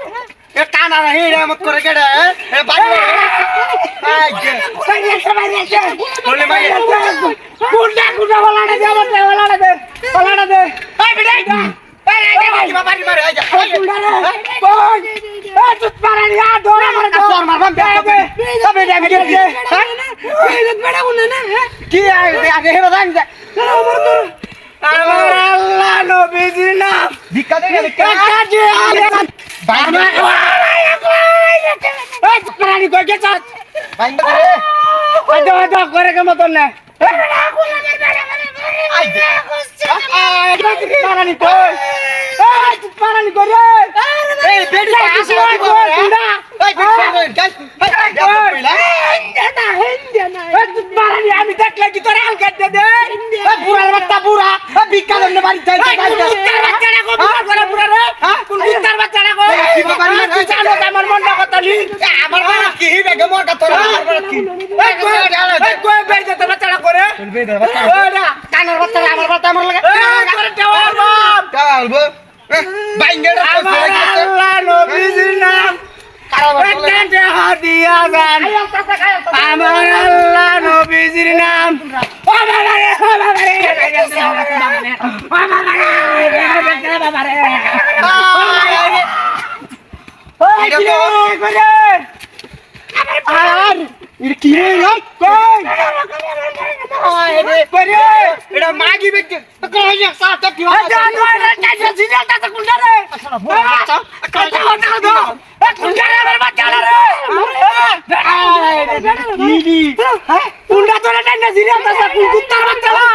এটা কানা রাহি মত করে গেড়ে এ বাড়ি বলে। মাই গুন্ডা গুন্ডা বলাড়ে দে বলাড়ে দে বলাড়ে দে কি আমার পারানি কই গেছ বাইন্দা রে ওই দো? দো করে কে মতন না পারানি কই পারানি কই রে এই বেডি কাছে কই গুন্ডা এই ভিক্ষা দে গাইস আমি দেখলে কি তোরে হালকা দে দে এই বুড়া বাচ্চা বুড়া এই বাড়ি এই কোন কুত্তার বাচ্চাটা গো বুড়া করে বুড়া রে কোন কুত্তার বাচ্চাটা গো কি ব্যাপার রে? তুই জানো তো আমার মনটা কত লি আমার বেগে মোর কথা এই কই এই কই বেই দে বাচ্চাটা করে বে দে বাচ্চা ওরা কানের বাচ্চা আমার বাচ্চা আমার লাগে এই করে দেওয়ার বাপ কা বলব বাইঙ্গেড়া আল্লাহ নবীজির নাম আমার আল্লাহ নবীজির নাম ও বাবা রে ও বাবা রে ও বাবা রে বাবা রে ওই কি রে করে আর এটা কি রে নাম কই আরে করে এটা আচ্ছা নয় রে কাছে সিরিয়াল তা কুন্ডা রে বাচ্চা কথা কথা দো কুন্ডা রে আমার বাচ্চা রে দিদি কুন্ডা তো রে টান্ডা সিরিয়াল তা কুন কুত্তার বাচ্চা না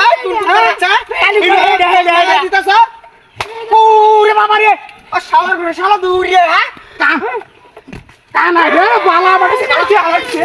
এই কোন বাচ্চা কালি করে দে দে দে দিতাছ ওরে বাবা রে ও শালা করে শালা দূর রে হ্যাঁ কানা রে বালা বাড়ি কাছে আলাচ্ছে